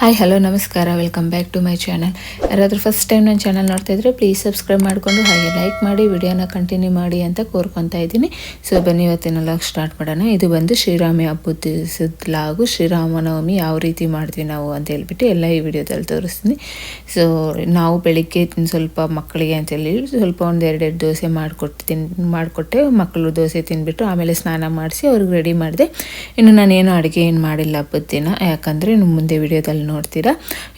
Hi hello ನಮಸ್ಕಾರ. Welcome back to my channel ಯಾರಾದರೂ first time ನನ್ನ ಚಾನಲ್ ನೋಡ್ತಾ ಇದ್ರೆ ಪ್ಲೀಸ್ ಸಬ್ಸ್ಕ್ರೈಬ್ ಮಾಡಿಕೊಂಡು ಹಾಗೆ ಲೈಕ್ ಮಾಡಿ ವಿಡಿಯೋನ ಕಂಟಿನ್ಯೂ ಮಾಡಿ ಅಂತ ಕೋರ್ಕೊತಾ ಇದ್ದೀನಿ. ಸೊ ಬನ್ನಿ, ಇವತ್ತಿನ ಲಾಗ್ ಸ್ಟಾರ್ಟ್ ಮಾಡೋಣ. ಇದು ಬಂದು ಶ್ರೀರಾಮಿ ಹಬ್ಬದ ಲಾಗು ಶ್ರೀರಾಮನವಮಿ ಯಾವ ರೀತಿ ಮಾಡ್ತೀವಿ ನಾವು ಅಂತ ಹೇಳ್ಬಿಟ್ಟು ಎಲ್ಲ ಈ ವಿಡಿಯೋದಲ್ಲಿ ತೋರಿಸ್ತೀನಿ. ಸೊ ನಾವು ಬೆಳಿಗ್ಗೆ ಸ್ವಲ್ಪ ಮಕ್ಕಳಿಗೆ ಅಂತೇಳಿ ಸ್ವಲ್ಪ ಒಂದು ಎರಡೆರಡು ದೋಸೆ ಮಾಡಿಕೊಟ್ಟು ತಿನ್ ಮಾಡಿಕೊಟ್ಟೆ. ಮಕ್ಕಳು ದೋಸೆ ತಿನ್ಬಿಟ್ಟು ಆಮೇಲೆ ಸ್ನಾನ ಮಾಡಿಸಿ ಅವ್ರಿಗೆ ರೆಡಿ ಮಾಡಿದೆ. ಇನ್ನು ನಾನೇನು ಅಡುಗೆ ಏನು ಮಾಡಿಲ್ಲ ಹಬ್ಬದ ದಿನ. ಯಾಕಂದರೆ ಇನ್ನು ಮುಂದೆ ವಿಡಿಯೋದಲ್ಲಿ ನೋಡ್ತೀರಾ?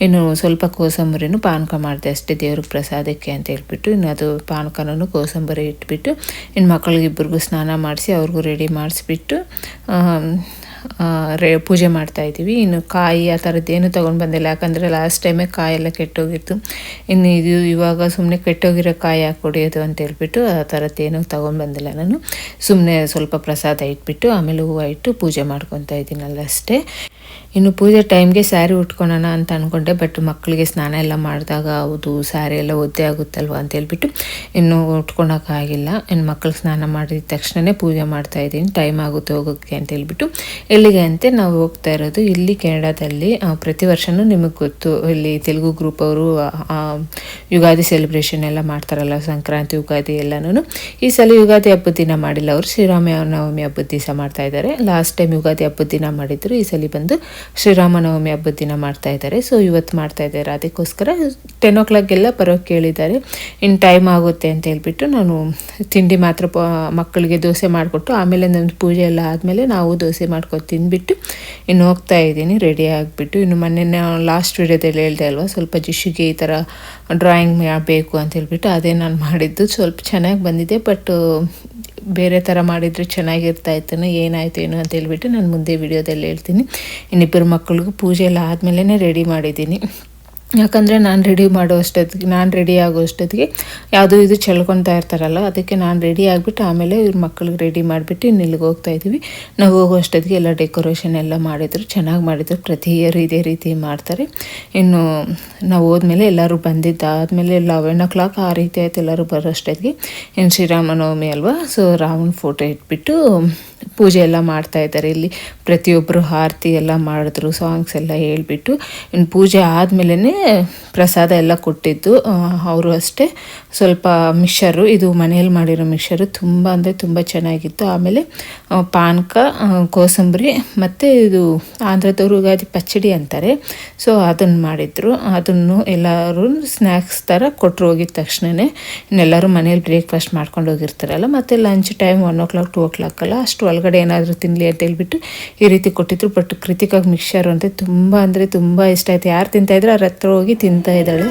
ಇನ್ನು ಸ್ವಲ್ಪ ಕೋಸಂಬರಿನೂ ಪಾನಕ ಮಾಡಿದೆ ಅಷ್ಟೇ ದೇವ್ರಿಗೆ ಪ್ರಸಾದಕ್ಕೆ ಅಂತ ಹೇಳ್ಬಿಟ್ಟು, ಇನ್ನು ಅದು ಪಾನಕನೂ ಕೋಸಂಬರಿ ಇಟ್ಬಿಟ್ಟು, ಇನ್ನು ಮಕ್ಕಳಿಗೆ ಇಬ್ಬರಿಗೂ ಸ್ನಾನ ಮಾಡಿಸಿ ಅವ್ರಿಗೂ ರೆಡಿ ಮಾಡಿಸ್ಬಿಟ್ಟು ರೇ, ಪೂಜೆ ಮಾಡ್ತಾ ಇದ್ದೀವಿ. ಇನ್ನು ಕಾಯಿ ಆ ಥರದ್ದೇನು ತೊಗೊಂಡು ಬಂದಿಲ್ಲ. ಯಾಕಂದರೆ ಲಾಸ್ಟ್ ಟೈಮೇ ಕಾಯೆಲ್ಲ ಕೆಟ್ಟೋಗಿತ್ತು. ಇನ್ನು ಇದು ಇವಾಗ ಸುಮ್ಮನೆ ಕೆಟ್ಟೋಗಿರೋ ಕಾಯಿ ಹಾಕಿ ಅಂತ ಹೇಳ್ಬಿಟ್ಟು ಆ ಥರದ್ದೇನು ತೊಗೊಂಡು ಬಂದಿಲ್ಲ ನಾನು. ಸುಮ್ಮನೆ ಸ್ವಲ್ಪ ಪ್ರಸಾದ ಇಟ್ಬಿಟ್ಟು, ಆಮೇಲೆ ಹೂವು ಇಟ್ಟು ಪೂಜೆ ಮಾಡ್ಕೊತಾ ಇದ್ದೀನಲ್ಲ ಅಷ್ಟೇ. ಇನ್ನು ಪೂಜೆ ಟೈಮ್ಗೆ ಸ್ಯಾರಿ ಉಟ್ಕೊಳ್ಳೋಣ ಅಂತ ಅಂದ್ಕೊಂಡೆ ಬಟ್ ಮಕ್ಕಳಿಗೆ ಸ್ನಾನ ಎಲ್ಲ ಮಾಡಿದಾಗ ಹೌದು ಸ್ಯಾರಿ ಎಲ್ಲ ಒದ್ದೆ ಆಗುತ್ತಲ್ವ ಅಂತ ಹೇಳ್ಬಿಟ್ಟು ಇನ್ನು ಉಟ್ಕೊಳಕ್ಕಾಗಿಲ್ಲ ಇನ್ನು ಮಕ್ಕಳು ಸ್ನಾನ ಮಾಡಿದ ತಕ್ಷಣವೇ ಪೂಜೆ ಮಾಡ್ತಾ ಇದ್ದೀನಿ ಟೈಮ್ ಆಗುತ್ತೆ ಹೋಗೋಕ್ಕೆ ಅಂತ ಹೇಳ್ಬಿಟ್ಟು. ಎಲ್ಲಿಗೆ ಅಂತೆ ನಾವು ಹೋಗ್ತಾ ಇರೋದು, ಇಲ್ಲಿ ಕೆನಡಾದಲ್ಲಿ ಪ್ರತಿ ವರ್ಷವೂ ನಿಮಗೆ ಗೊತ್ತು, ಇಲ್ಲಿ ತೆಲುಗು ಗ್ರೂಪ್ ಅವರು ಯುಗಾದಿ ಸೆಲೆಬ್ರೇಷನ್ ಎಲ್ಲ ಮಾಡ್ತಾರಲ್ಲ, ಸಂಕ್ರಾಂತಿ, ಯುಗಾದಿ ಎಲ್ಲನೂ ಈ ಸಲ ಯುಗಾದಿ ಹಬ್ಬದ ದಿನ ಮಾಡಿಲ್ಲ ಅವರು ಶ್ರೀರಾಮನವಮಿ ಹಬ್ಬದ ದಿವಸ ಮಾಡ್ತಾ ಇದ್ದಾರೆ. ಲಾಸ್ಟ್ ಟೈಮ್ ಯುಗಾದಿ ಹಬ್ಬದ ದಿನ ಮಾಡಿದ್ರು, ಈ ಸಲ ಬಂದು ಶ್ರೀರಾಮನವಮಿ ಹಬ್ಬದ ದಿನ ಮಾಡ್ತಾ ಇದ್ದಾರೆ. ಸೊ ಇವತ್ತು ಮಾಡ್ತಾ ಇದ್ದಾರೆ. ಅದಕ್ಕೋಸ್ಕರ ಟೆನ್ ಓ ಕ್ಲಾಕ್ಗೆಲ್ಲ ಬರೋಕ್ಕೆ ಕೇಳಿದ್ದಾರೆ. ಇನ್ನು ಟೈಮ್ ಆಗುತ್ತೆ ಅಂತ ಹೇಳ್ಬಿಟ್ಟು ನಾನು ತಿಂಡಿ ಮಾತ್ರ ಮಕ್ಕಳಿಗೆ ದೋಸೆ ಮಾಡಿಕೊಟ್ಟು ಆಮೇಲೆ ನನ್ನ ಪೂಜೆ ಎಲ್ಲ ಆದಮೇಲೆ ನಾವು ದೋಸೆ ಮಾಡ್ಕೊಂಡು ತಿಂದುಬಿಟ್ಟು ಇನ್ನು ಹೋಗ್ತಾ ಇದ್ದೀನಿ. ರೆಡಿ ಆಗಿಬಿಟ್ಟು ಇನ್ನು ಮೊನ್ನೆ ಲಾಸ್ಟ್ ವಿಡಿಯೋದಲ್ಲಿ ಹೇಳ್ದೆ ಅಲ್ವಾ, ಸ್ವಲ್ಪ ಜಿಶುಗೆ ಈ ಥರ ಡ್ರಾಯಿಂಗ್ ಬೇಕು ಅಂತ ಹೇಳ್ಬಿಟ್ಟು ಅದೇ ನಾನು ಮಾಡಿದ್ದು. ಸ್ವಲ್ಪ ಚೆನ್ನಾಗಿ ಬಂದಿದೆ ಬಟ್ ಬೇರೆ ಥರ ಮಾಡಿದರೆ ಚೆನ್ನಾಗಿರ್ತಾ ಇತ್ತೇನೋ ಏನಾಯಿತು ಏನು ಅಂತ ಹೇಳ್ಬಿಟ್ಟು ನಾನು ಮುಂದೆ ವಿಡಿಯೋದಲ್ಲಿ ಹೇಳ್ತೀನಿ. ಇನ್ನಿಬ್ಬರು ಮಕ್ಕಳಿಗೂ ಪೂಜೆ ಎಲ್ಲ ಆದಮೇಲೆ ರೆಡಿ ಮಾಡಿದ್ದೀನಿ. ಯಾಕಂದರೆ ನಾನು ರೆಡಿ ಮಾಡೋ ಅಷ್ಟೊತ್ತಿಗೆ, ನಾನು ರೆಡಿ ಆಗೋ ಅಷ್ಟೊತ್ತಿಗೆ ಯಾವುದೋ ಇದು ಚೆಲ್ಕೊತಾ ಇರ್ತಾರಲ್ಲ, ಅದಕ್ಕೆ ನಾನು ರೆಡಿ ಆಗಿಬಿಟ್ಟು ಆಮೇಲೆ ಇವ್ರ ಮಕ್ಕಳಿಗೆ ರೆಡಿ ಮಾಡಿಬಿಟ್ಟು ಇಲ್ಲಿಗೆ ಹೋಗ್ತಾ ಇದ್ದೀವಿ. ನಾವು ಹೋಗೋ ಅಷ್ಟೊತ್ತಿಗೆ ಎಲ್ಲ ಡೆಕೋರೇಷನ್ ಎಲ್ಲ ಮಾಡಿದರು, ಚೆನ್ನಾಗಿ ಮಾಡಿದರು ಪ್ರತಿ ಇಯರ್ ಇದೇ ರೀತಿ ಮಾಡ್ತಾರೆ. ಇನ್ನು ನಾವು ಹೋದ್ಮೇಲೆ ಎಲ್ಲರೂ ಬಂದಿದ್ದಾದಮೇಲೆ ಲೆವೆನ್ ಓ ಕ್ಲಾಕ್ ಆ ರೀತಿ ಆಯ್ತು ಎಲ್ಲರೂ ಬರೋ ಅಷ್ಟೊತ್ತಿಗೆ. ಇನ್ನು ಶ್ರೀರಾಮನವಮಿ ಅಲ್ವಾ ಸೊ ರಾಮನ ಫೋಟೋ ಇಟ್ಬಿಟ್ಟು ಪೂಜೆ ಎಲ್ಲ ಮಾಡ್ತಾ ಇದ್ದಾರೆ. ಇಲ್ಲಿ ಪ್ರತಿಯೊಬ್ಬರು ಆರತಿ ಎಲ್ಲ ಮಾಡಿದ್ರು ಸಾಂಗ್ಸ್ ಎಲ್ಲ ಹೇಳಿಬಿಟ್ಟು. ಇನ್ನು ಪೂಜೆ ಆದಮೇಲೆ ಪ್ರಸಾದ ಎಲ್ಲ ಕೊಟ್ಟಿದ್ದು ಅವರು ಅಷ್ಟೇ. ಸ್ವಲ್ಪ ಮಿಕ್ಸರು, ಇದು ಮನೆಯಲ್ಲಿ ಮಾಡಿರೋ ಮಿಕ್ಸರು ತುಂಬ ಅಂದರೆ ತುಂಬ ಚೆನ್ನಾಗಿತ್ತು. ಆಮೇಲೆ ಪಾನಕ ಕೋಸಂಬರಿ ಮತ್ತು ಇದು ಆಂಧ್ರದವರು ಯುಗಾದಿ ಪಚ್ಚಡಿ ಅಂತಾರೆ. ಸೊ ಅದನ್ನು ಮಾಡಿದ್ರು. ಅದನ್ನು ಎಲ್ಲರೂ ಸ್ನ್ಯಾಕ್ಸ್ ಥರ ಕೊಟ್ಟರು ಹೋಗಿದ ತಕ್ಷಣವೇ ಇನ್ನೆಲ್ಲರೂ ಮನೇಲಿ ಬ್ರೇಕ್ಫಾಸ್ಟ್ ಮಾಡ್ಕೊಂಡು ಹೋಗಿರ್ತಾರಲ್ಲ, ಮತ್ತು lunch time one o'clock two ಓ ಕ್ಲಾಕಲ್ಲ ಅಷ್ಟು ಒಳಗಡೆ ಏನಾದರೂ ತಿನ್ನಲಿ ಅಂತ ಹೇಳ್ಬಿಟ್ಟು ಈ ರೀತಿ ಕೊಟ್ಟಿದ್ರು. ಬಟ್ ಕೃತಿಕಾಗಿ ಮಿಕ್ಸರ್ ಅಂದರೆ ತುಂಬ ಅಂದರೆ ತುಂಬ ಇಷ್ಟ ಆಯ್ತು. ಯಾರು ತಿಂತಾ ಇದ್ರು, ಅವ್ರ ಹತ್ರ ಹೋಗಿ ತಿಂತಾ ಇದ್ದಾಳೆ.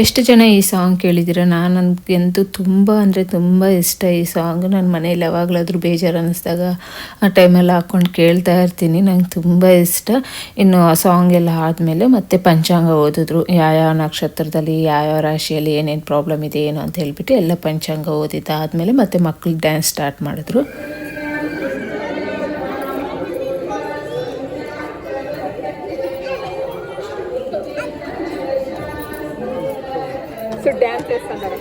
ಎಷ್ಟು ಜನ ಈ ಸಾಂಗ್ ಕೇಳಿದ್ದೀರ? ನಾನು ನನಗಂತೂ ತುಂಬ ಅಂದರೆ ತುಂಬ ಇಷ್ಟ ಈ ಸಾಂಗ್ ನನ್ನ ಮನೇಲಿ ಯಾವಾಗಲಾದರೂ ಬೇಜಾರು ಅನ್ನಿಸ್ದಾಗ ಆ ಟೈಮಲ್ಲಿ ಹಾಕ್ಕೊಂಡು ಕೇಳ್ತಾ ಇರ್ತೀನಿ. ನಂಗೆ ತುಂಬ ಇಷ್ಟ. ಇನ್ನು ಆ ಸಾಂಗ್ ಎಲ್ಲ ಆದಮೇಲೆ ಮತ್ತೆ ಪಂಚಾಂಗ ಓದಿದ್ರು. ಯಾವ್ಯಾವ ನಕ್ಷತ್ರದಲ್ಲಿ, ಯಾವ್ಯಾವ ರಾಶಿಯಲ್ಲಿ ಏನೇನು ಪ್ರಾಬ್ಲಮ್ ಇದೆ, ಏನು ಅಂತ ಹೇಳ್ಬಿಟ್ಟು ಎಲ್ಲ ಪಂಚಾಂಗ ಓದಿದ್ದಾದಮೇಲೆ ಮತ್ತೆ ಮಕ್ಕಳು ಡ್ಯಾನ್ಸ್ ಸ್ಟಾರ್ಟ್ ಮಾಡಿದ್ರು. చేస్తున్నారు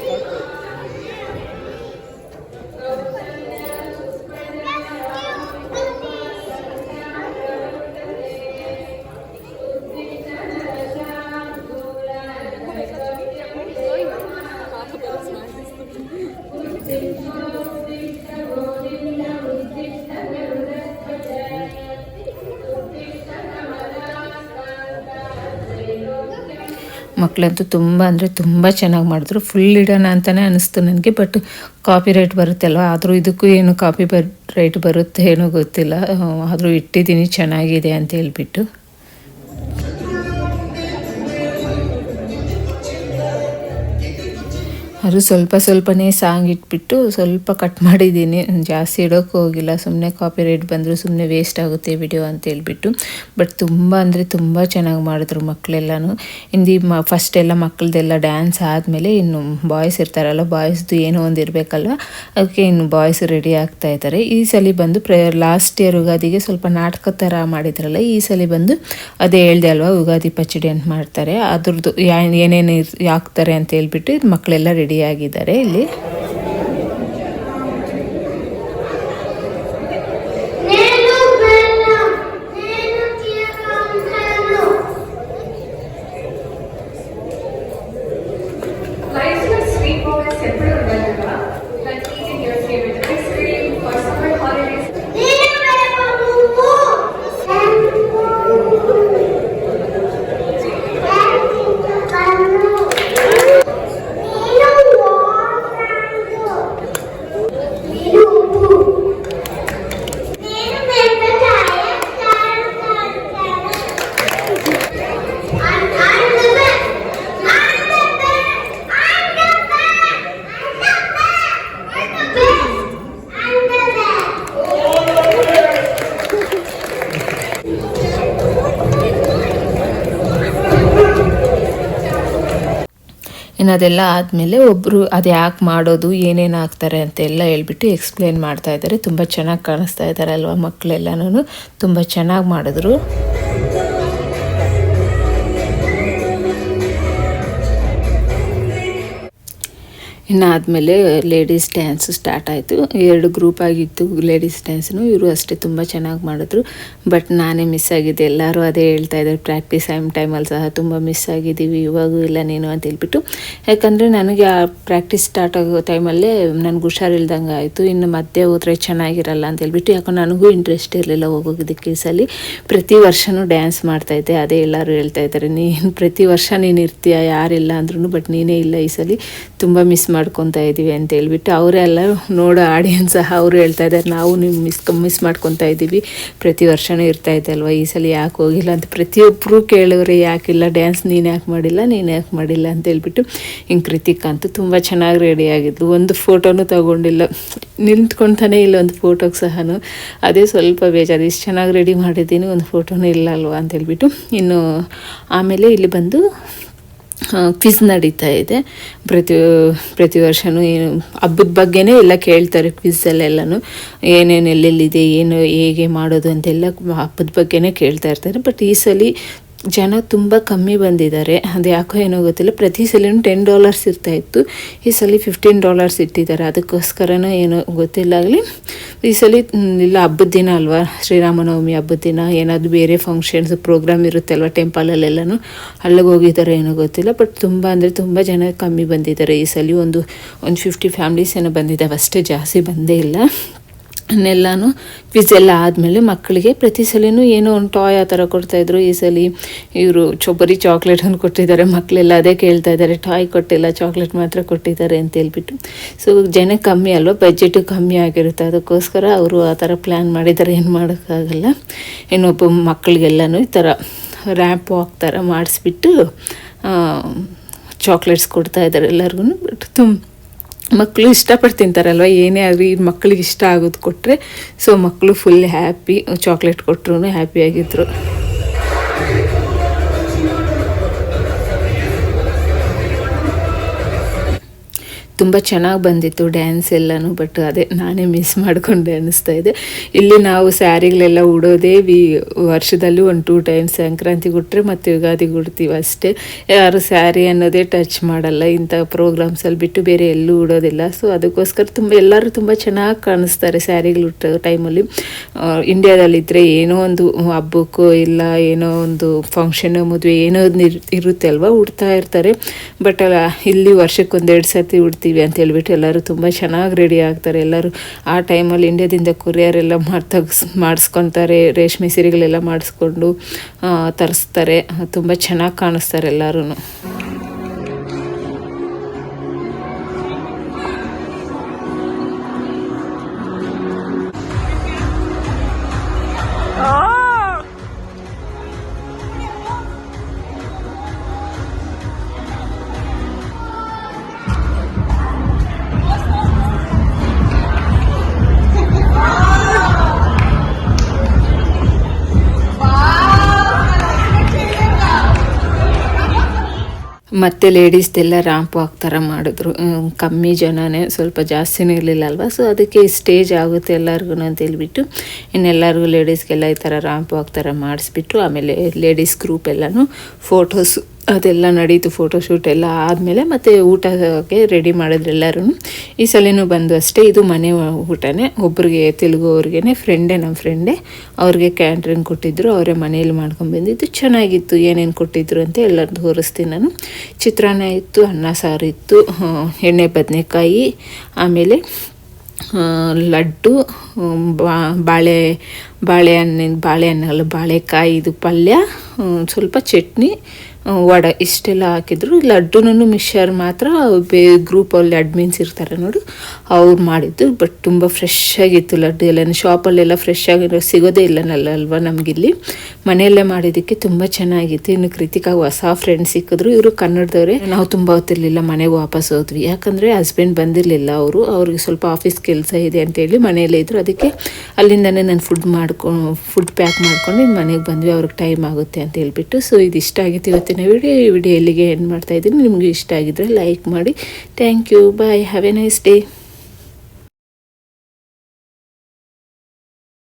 ಮಕ್ಕಳಂತೂ ತುಂಬ ಅಂದರೆ ತುಂಬ ಚೆನ್ನಾಗಿ ಮಾಡಿದ್ರು. ಫುಲ್ ಇಡೋಣ ಅಂತಲೇ ಅನಿಸ್ತು ನನಗೆ ಬಟ್ ಕಾಪಿ ರೈಟ್ ಬರುತ್ತಲ್ವ ಆದರೂ ಇದಕ್ಕೂ ಏನು ಕಾಪಿ ಬರ್ ರೈಟ್ ಬರುತ್ತೆ ಏನೋ ಗೊತ್ತಿಲ್ಲ. ಆದರೂ ಇಟ್ಟಿದ್ದೀನಿ, ಚೆನ್ನಾಗಿದೆ ಅಂತ ಹೇಳ್ಬಿಟ್ಟು. ಅದು ಸ್ವಲ್ಪ ಸ್ವಲ್ಪನೇ ಸಾಂಗ್ ಇಟ್ಬಿಟ್ಟು ಸ್ವಲ್ಪ ಕಟ್ ಮಾಡಿದ್ದೀನಿ. ಜಾಸ್ತಿ ಇಡೋಕ್ಕೆ ಹೋಗಿಲ್ಲ. ಸುಮ್ಮನೆ ಕಾಪಿ ರೇಟ್ ಬಂದರೂ ಸುಮ್ಮನೆ ವೇಸ್ಟ್ ಆಗುತ್ತೆ ವಿಡಿಯೋ ಅಂತ ಹೇಳ್ಬಿಟ್ಟು. ಬಟ್ ತುಂಬ ಅಂದರೆ ತುಂಬ ಚೆನ್ನಾಗಿ ಮಾಡಿದ್ರು ಮಕ್ಕಳೆಲ್ಲನೂ ಹಿಂದಿ ಮ ಫಸ್ಟ್ ಎಲ್ಲ ಮಕ್ಕಳದೆಲ್ಲ ಡ್ಯಾನ್ಸ್ ಆದಮೇಲೆ ಇನ್ನು ಬಾಯ್ಸ್ ಇರ್ತಾರಲ್ಲ ಬಾಯ್ಸ್ದು ಏನೋ ಒಂದು ಇರಬೇಕಲ್ವ? ಅದಕ್ಕೆ ಇನ್ನು ಬಾಯ್ಸ್ ರೆಡಿ ಆಗ್ತಾ ಇದ್ದಾರೆ. ಈ ಸಲ ಬಂದು ಪ್ರ ಲಾಸ್ಟ್ ಇಯರ್ ಯುಗಾದಿಗೆ ಸ್ವಲ್ಪ ನಾಟಕ ಥರ ಮಾಡಿದ್ರಲ್ಲ, ಈ ಸಲ ಬಂದು ಅದೇ ಹೇಳ್ದೆ ಅಲ್ವಾ, ಯುಗಾದಿ ಪಚ್ಚಡಿ ಅಂತ ಮಾಡ್ತಾರೆ. ಅದ್ರದ್ದು ಏನೇನು ಹಾಕ್ತಾರೆ ಅಂತ ಹೇಳ್ಬಿಟ್ಟು ಮಕ್ಕಳೆಲ್ಲ ರೆಡಿ ಆಗಿದ್ದಾರೆ ಇಲ್ಲಿ. ಇನ್ನು ಅದೆಲ್ಲ ಆದಮೇಲೆ ಒಬ್ಬರು ಅದು ಯಾಕೆ ಮಾಡೋದು, ಏನೇನು ಹಾಕ್ತಾರೆ ಅಂತೆಲ್ಲ ಹೇಳ್ಬಿಟ್ಟು ಎಕ್ಸ್ಪ್ಲೇನ್ ಮಾಡ್ತಾ ಇದ್ದಾರೆ. ತುಂಬ ಚೆನ್ನಾಗಿ ಕಾಣಿಸ್ತಾ ಇದ್ದಾರೆ ಅಲ್ವಾ ಮಕ್ಕಳೆಲ್ಲನೂ ತುಂಬ ಚೆನ್ನಾಗಿ ಮಾಡಿದ್ರು. ಇನ್ನು ಆದಮೇಲೆ ಲೇಡೀಸ್ ಡ್ಯಾನ್ಸ್ ಸ್ಟಾರ್ಟ್ ಆಯಿತು. ಎರಡು ಗ್ರೂಪ್ ಆಗಿತ್ತು ಲೇಡೀಸ್ ಡ್ಯಾನ್ಸ್ನು ಇವರು ಅಷ್ಟೇ ತುಂಬ ಚೆನ್ನಾಗಿ ಮಾಡಿದ್ರು. ಬಟ್ ನಾನೇ ಮಿಸ್ ಆಗಿದ್ದೆ. ಎಲ್ಲರೂ ಅದೇ ಹೇಳ್ತಾ ಇದ್ದಾರೆ. ಪ್ರಾಕ್ಟೀಸ್ ಟೈಮ್ ಟೈಮಲ್ಲಿ ಸಹ ತುಂಬ ಮಿಸ್ ಆಗಿದ್ದೀವಿ. ಇವಾಗೂ ಇಲ್ಲ ನೀನು ಅಂತ ಹೇಳ್ಬಿಟ್ಟು. ಯಾಕಂದರೆ ನನಗೆ ಆ ಪ್ರಾಕ್ಟೀಸ್ ಸ್ಟಾರ್ಟ್ ಆಗೋ ಟೈಮಲ್ಲೇ ನನಗೆ ಹುಷಾರಿಲ್ದಂಗೆ ಆಯಿತು. ಇನ್ನು ಮಧ್ಯೆ ಹೋದರೆ ಚೆನ್ನಾಗಿರಲ್ಲ ಅಂತ ಹೇಳ್ಬಿಟ್ಟು ಯಾಕೋ ನನಗೂ ಇಂಟ್ರೆಸ್ಟ್ ಇರಲಿಲ್ಲ ಹೋಗೋದಕ್ಕೆ ಈ ಸಲ. ಪ್ರತಿ ವರ್ಷವೂ ಡ್ಯಾನ್ಸ್ ಮಾಡ್ತಾಯಿದ್ದೆ ಅದೇ ಎಲ್ಲರೂ ಹೇಳ್ತಾ ಇದ್ದಾರೆ. ನೀನು ಪ್ರತಿ ವರ್ಷ ನೀನು ಇರ್ತೀಯ, ಯಾರಿಲ್ಲ ಅಂದ್ರೂ ಬಟ್ ನೀನೇ ಇಲ್ಲ ಈ ಸಲ. ತುಂಬ ಮಿಸ್ ಮಾಡ್ಕೊತಾ ಇದ್ದೀವಿ ಅಂತ ಹೇಳ್ಬಿಟ್ಟು ಅವರೇ ಎಲ್ಲ ನೋಡೋ ಆಡಿಯನ್ಸ್ ಸಹ ಅವರು ಹೇಳ್ತಾ ಇದ್ದಾರೆ. ನಾವು ನಿಮ್ಮ ಮಿಸ್ ಮಿಸ್ ಮಾಡ್ಕೊತಾ ಇದ್ದೀವಿ ಪ್ರತಿ ವರ್ಷವೂ ಇರ್ತಾ ಅಲ್ವಾ? ಈ ಸಲ ಯಾಕೆ ಹೋಗಿಲ್ಲ ಅಂತ ಪ್ರತಿಯೊಬ್ಬರೂ ಕೇಳೋರೆ, ಯಾಕಿಲ್ಲ ಡ್ಯಾನ್ಸ್ ನೀನು ಯಾಕೆ ಮಾಡಿಲ್ಲ? ನೀನು ಯಾಕೆ ಮಾಡಿಲ್ಲ? ಅಂತ ಹೇಳ್ಬಿಟ್ಟು ಹಿಂಗೆ ಕೃತಿಕ್ ಅಂತೂ ತುಂಬ ಚೆನ್ನಾಗಿ ರೆಡಿ ಆಗಿದ್ಲು. ಒಂದು ಫೋಟೋನು ತಗೊಂಡಿಲ್ಲ. ನಿಂತ್ಕೊಳ್ತಾನೆ ಇಲ್ಲ ಒಂದು ಫೋಟೋಗೆ ಸಹ ಅದೇ ಸ್ವಲ್ಪ ಬೇಜಾರು. ಇಷ್ಟು ಚೆನ್ನಾಗಿ ರೆಡಿ ಮಾಡಿದ್ದೀನಿ, ಒಂದು ಫೋಟೋನೂ ಇಲ್ಲ ಅಲ್ವಾ? ಅಂತ ಹೇಳ್ಬಿಟ್ಟು ಇನ್ನು ಆಮೇಲೆ ಇಲ್ಲಿ ಬಂದು ಕ್ವಿಸ್ ನಡೀತಾ ಇದೆ. ಪ್ರತಿ ಪ್ರತಿ ವರ್ಷವೂ ಏನು, ಹಬ್ಬದ ಬಗ್ಗೆನೇ ಎಲ್ಲ ಕೇಳ್ತಾರೆ ಕ್ವಿಝಲ್ಲೆಲ್ಲನೂ ಏನೇನು ಎಲ್ಲೆಲ್ಲಿದೆ, ಏನು, ಹೇಗೆ ಮಾಡೋದು ಅಂತೆಲ್ಲ ಹಬ್ಬದ ಬಗ್ಗೆನೇ ಕೇಳ್ತಾ ಇರ್ತಾರೆ. ಬಟ್ ಈ ಸಲ ಜನ ತುಂಬ ಕಮ್ಮಿ ಬಂದಿದ್ದಾರೆ. ಅದು ಯಾಕೋ ಏನೋ ಗೊತ್ತಿಲ್ಲ. ಪ್ರತಿ ಸಲನೂ ಟೆನ್ ಡಾಲರ್ಸ್ ಇರ್ತಾ ಇತ್ತು. ಈ ಸಲ ಫಿಫ್ಟೀನ್ ಡಾಲರ್ಸ್ ಇಟ್ಟಿದ್ದಾರೆ. ಅದಕ್ಕೋಸ್ಕರನೋ ಏನೋ ಗೊತ್ತಿಲ್ಲ ಆಗಲಿ. ಈ ಸಲ ಇಲ್ಲ, ಹಬ್ಬದ ದಿನ ಅಲ್ವಾ? ಶ್ರೀರಾಮನವಮಿ ಹಬ್ಬದ ದಿನ. ಏನಾದರೂ ಬೇರೆ ಫಂಕ್ಷನ್ಸ್ ಪ್ರೋಗ್ರಾಮ್ ಇರುತ್ತೆ ಅಲ್ವಾ ಟೆಂಪಲಲ್ಲೆಲ್ಲನೂ ಅಲ್ಲಿಗೆ ಹೋಗಿದ್ದಾರೆ ಏನೋ ಗೊತ್ತಿಲ್ಲ. ಬಟ್ ತುಂಬ ಅಂದರೆ ತುಂಬ ಜನ ಕಮ್ಮಿ ಬಂದಿದ್ದಾರೆ. ಈ ಸಲ ಒಂದು ಒಂದು ಫಿಫ್ಟಿ ಫ್ಯಾಮ್ಲೀಸ್ ಏನೋ ಬಂದಿದ್ದಾವೆ. ಅಷ್ಟೇ ಜಾಸ್ತಿ ಬಂದೇ ಇಲ್ಲ. ಅನ್ನೆಲ್ಲನೂ ಫಿಸ್ ಎಲ್ಲ ಆದಮೇಲೆ ಮಕ್ಕಳಿಗೆ ಪ್ರತಿ ಸಲನೂ ಏನೋ ಒಂದು ಟಾಯ್ ಆ ಥರ ಕೊಡ್ತಾಯಿದ್ರು ಈ ಸಲ ಇವರು ಚೊಬ್ಬರಿ ಚಾಕ್ಲೇಟ್ ಅನ್ನು ಕೊಟ್ಟಿದ್ದಾರೆ. ಮಕ್ಕಳೆಲ್ಲ ಅದೇ ಕೇಳ್ತಾ ಇದ್ದಾರೆ. ಟಾಯ್ ಕೊಟ್ಟಿಲ್ಲ ಚಾಕ್ಲೇಟ್ ಮಾತ್ರ ಕೊಟ್ಟಿದ್ದಾರೆ ಅಂತ ಹೇಳ್ಬಿಟ್ಟು. ಸೊ ಜನ ಕಮ್ಮಿ ಅಲ್ವ? ಬಜೆಟು ಕಮ್ಮಿ ಆಗಿರುತ್ತೆ. ಅದಕ್ಕೋಸ್ಕರ ಅವರು ಆ ಥರ ಪ್ಲ್ಯಾನ್ ಮಾಡಿದ್ದಾರೆ. ಏನು ಮಾಡೋಕ್ಕಾಗಲ್ಲ. ಇನ್ನೊಬ್ಬ ಮಕ್ಕಳಿಗೆಲ್ಲನೂ ಈ ಥರ ರ್ಯಾಪ್ ವಾಕ್ ಥರ ಮಾಡಿಸ್ಬಿಟ್ಟು ಚಾಕ್ಲೇಟ್ಸ್ ಕೊಡ್ತಾ ಇದ್ದಾರೆ ಎಲ್ಲರಿಗೂ ಬಟ್ ತುಂಬ ಮಕ್ಕಳು ಇಷ್ಟಪಟ್ಟು ತಿಂತಾರಲ್ವ ಏನೇ ಆಗಲಿ ಮಕ್ಕಳಿಗೆ ಇಷ್ಟ ಆಗೋದು ಕೊಟ್ಟರೆ ಸೊ ಮಕ್ಕಳು ಫುಲ್ ಹ್ಯಾಪಿ ಚಾಕ್ಲೇಟ್ ಕೊಟ್ಟರು ಹ್ಯಾಪಿಯಾಗಿದ್ದರು ತುಂಬ ಚೆನ್ನಾಗಿ ಬಂದಿತ್ತು ಡ್ಯಾನ್ಸ್ ಎಲ್ಲನೂ ಬಟ್ ಅದೇ ನಾನೇ ಮಿಸ್ ಮಾಡಿಕೊಂಡೆ ಅನ್ನಿಸ್ತಾ ಇದೆ. ಇಲ್ಲಿ ನಾವು ಸ್ಯಾರಿಗಳೆಲ್ಲ ಉಡೋದೇ ವಿ, ವರ್ಷದಲ್ಲಿ ಒಂದು ಟೂ ಟೈಮ್ಸ್ ಸಂಕ್ರಾಂತಿಗೆ ಉಟ್ರೆ ಮತ್ತು ಯುಗಾದಿಗೆ ಉಡ್ತೀವಿ ಅಷ್ಟೇ. ಯಾರು ಸ್ಯಾರಿ ಅನ್ನೋದೇ ಟಚ್ ಮಾಡಲ್ಲ, ಇಂಥ ಪ್ರೋಗ್ರಾಮ್ಸಲ್ಲಿ ಬಿಟ್ಟು ಬೇರೆ ಎಲ್ಲೂ ಉಡೋದಿಲ್ಲ. ಸೊ ಅದಕ್ಕೋಸ್ಕರ ತುಂಬ, ಎಲ್ಲರೂ ತುಂಬ ಚೆನ್ನಾಗಿ ಕಾಣಿಸ್ತಾರೆ ಸ್ಯಾರಿಗಳು ಉಟ್ಟೋ ಟೈಮಲ್ಲಿ ಇಂಡಿಯಾದಲ್ಲಿದ್ದರೆ ಏನೋ ಒಂದು ಹಬ್ಬಕ್ಕೋ ಇಲ್ಲ, ಏನೋ ಒಂದು ಫಂಕ್ಷನ್ ಮದುವೆ ಏನೋ ಇರುತ್ತೆ ಅಲ್ವಾ, ಉಡ್ತಾ ಇರ್ತಾರೆ. ಬಟ್ ಇಲ್ಲಿ ವರ್ಷಕ್ಕೊಂದೆರಡು ಸರ್ತಿ ಉಡ್ತೀವಿ. ಅಂತ ಹೇಳ್ಬಿಟ್ಟು ಎಲ್ಲರೂ ತುಂಬ ಚೆನ್ನಾಗಿ ರೆಡಿ ಆಗ್ತಾರೆ. ಎಲ್ಲರೂ ಆ ಟೈಮಲ್ಲಿ ಇಂಡ್ಯಾದಿಂದ ಕೊರಿಯರ್ ಎಲ್ಲ ಮಾಡಿ ತೆಗ್ಸ್ ಮಾಡಿಸ್ಕೊತಾರೆ, ರೇಷ್ಮೆ ಸೀರೆಗಳೆಲ್ಲ ಮಾಡಿಸ್ಕೊಂಡು ತರಿಸ್ತಾರೆ. ತುಂಬ ಚೆನ್ನಾಗಿ ಕಾಣಿಸ್ತಾರೆ ಎಲ್ಲರೂ ಮತ್ತೆ ಲೇಡೀಸ್ದೆಲ್ಲ ರಾಂಪ್ ವಾಕ್ ಥರ ಮಾಡಿದ್ರು. ಕಮ್ಮಿ ಜನನೇ ಸ್ವಲ್ಪ ಜಾಸ್ತಿನೇ ಇರಲಿಲ್ಲ ಅಲ್ವಾ ಸೊ ಅದಕ್ಕೆ ಸ್ಟೇಜ್ ಆಗುತ್ತೆ ಎಲ್ಲರಿಗೂ ಅಂತ ಹೇಳ್ಬಿಟ್ಟು, ಇನ್ನೆಲ್ಲರಿಗೂ ಲೇಡೀಸ್ಗೆಲ್ಲ ಈ ಥರ ರ್ಯಾಂಪ್ ವಾಕ್ ಥರ ಮಾಡಿಸ್ಬಿಟ್ಟು, ಆಮೇಲೆ ಲೇಡೀಸ್ ಗ್ರೂಪ್ ಎಲ್ಲನೂ ಫೋಟೋಸ್ ಅದೆಲ್ಲ ನಡೀತು ಫೋಟೋಶೂಟ್ ಎಲ್ಲ ಆದಮೇಲೆ ಮತ್ತು ಊಟಕ್ಕೆ ರೆಡಿ ಮಾಡಿದ್ರು ಎಲ್ಲರೂ ಈ ಸಲಿನೂ ಬಂದು ಅಷ್ಟೇ, ಇದು ಮನೆ ಊಟನೇ. ಒಬ್ರಿಗೆ ತೆಲುಗು ಅವ್ರಿಗೆ ಫ್ರೆಂಡೇ ನಮ್ಮ ಫ್ರೆಂಡೇ ಅವ್ರಿಗೆ ಕ್ಯಾಂಟ್ರಿಂಗ್ ಕೊಟ್ಟಿದ್ರು, ಅವರೇ ಮನೇಲಿ ಮಾಡ್ಕೊಂಡು ಬಂದಿದ್ದು. ಚೆನ್ನಾಗಿತ್ತು, ಏನೇನು ಕೊಟ್ಟಿದ್ರು ಅಂತ ಎಲ್ಲರೂ ತೋರಿಸ್ತೀನಿ ನಾನು. ಚಿತ್ರಾನ್ನ ಇತ್ತು, ಅನ್ನ ಸಾರು ಇತ್ತು ಎಣ್ಣೆ ಬದನೆಕಾಯಿ, ಆಮೇಲೆ ಲಡ್ಡು ಬಾಳೆ ಬಾಳೆಹಣ್ಣಿನ ಬಾಳೆಹಣ್ಣಲ್ಲ ಬಾಳೆಕಾಯಿದು ಪಲ್ಯ ಸ್ವಲ್ಪ ಚಟ್ನಿ ವಡೆ ಇಷ್ಟೆಲ್ಲ ಹಾಕಿದ್ರು. ಲಡ್ಡುನೂ ಮಿಕ್ಸರ್ ಮಾತ್ರ, ಬೇ ಗ್ರೂಪಲ್ಲಿ ಅಡ್ಮಿನ್ಸ್ ಇರ್ತಾರೆ ನೋಡು, ಅವ್ರು ಮಾಡಿದ್ದು. ಬಟ್ ತುಂಬ ಫ್ರೆಶ್ ಆಗಿತ್ತು ಲಡ್ಡು ಎಲ್ಲ ಶಾಪಲ್ಲೆಲ್ಲ ಫ್ರೆಶ್ ಆಗಿರೋ ಸಿಗೋದೇ ಇಲ್ಲನಲ್ಲ ಅಲ್ವಾ ನಮಗಿಲ್ಲಿ. ಮನೆಯಲ್ಲೇ ಮಾಡಿದ್ದಕ್ಕೆ ತುಂಬ ಚೆನ್ನಾಗಿತ್ತು. ಇನ್ನು ಕೃತಿಕಾ ಹೊಸ ಫ್ರೆಂಡ್ ಸಿಕ್ಕಿದ್ರು. ಇವರು ಕನ್ನಡದವರೇ. ನಾವು ತುಂಬ ಹೊತ್ತಿರಲಿಲ್ಲ ಮನೆಗೆ ವಾಪಸ್ ಹೋದ್ವಿ. ಯಾಕಂದರೆ ಹಸ್ಬೆಂಡ್ ಬಂದಿರಲಿಲ್ಲ ಅವರು. ಅವ್ರಿಗೆ ಸ್ವಲ್ಪ ಆಫೀಸ್ ಕೆಲಸ ಇದೆ ಅಂತೇಳಿ ಮನೆಯಲ್ಲೇ ಇದ್ದರು ಅದಕ್ಕೆ ಅಲ್ಲಿಂದನೇ ನಾನು ಫುಡ್ ಮಾಡ್ಕೊಂಡು ಫುಡ್ ಪ್ಯಾಕ್ ಮಾಡ್ಕೊಂಡು ಮನೆಗೆ ಬಂದ್ವಿ. ಅವ್ರಿಗೆ ಟೈಮ್ ಆಗುತ್ತೆ ಅಂತ ಹೇಳ್ಬಿಟ್ಟು. ಸೊ ಇದು ಇಷ್ಟ ಆಗಿತ್ತು ಇವತ್ತಿನ ವಿಡಿಯೋ ಈ ವಿಡಿಯೋ ಇಲ್ಲಿಗೆ ಏನು ಮಾಡ್ತಾಯಿದ್ದೀನಿ ನಿಮಗೆ ಇಷ್ಟ ಆಗಿದ್ದರೆ ಲೈಕ್ ಮಾಡಿ. Thank you bye have a nice day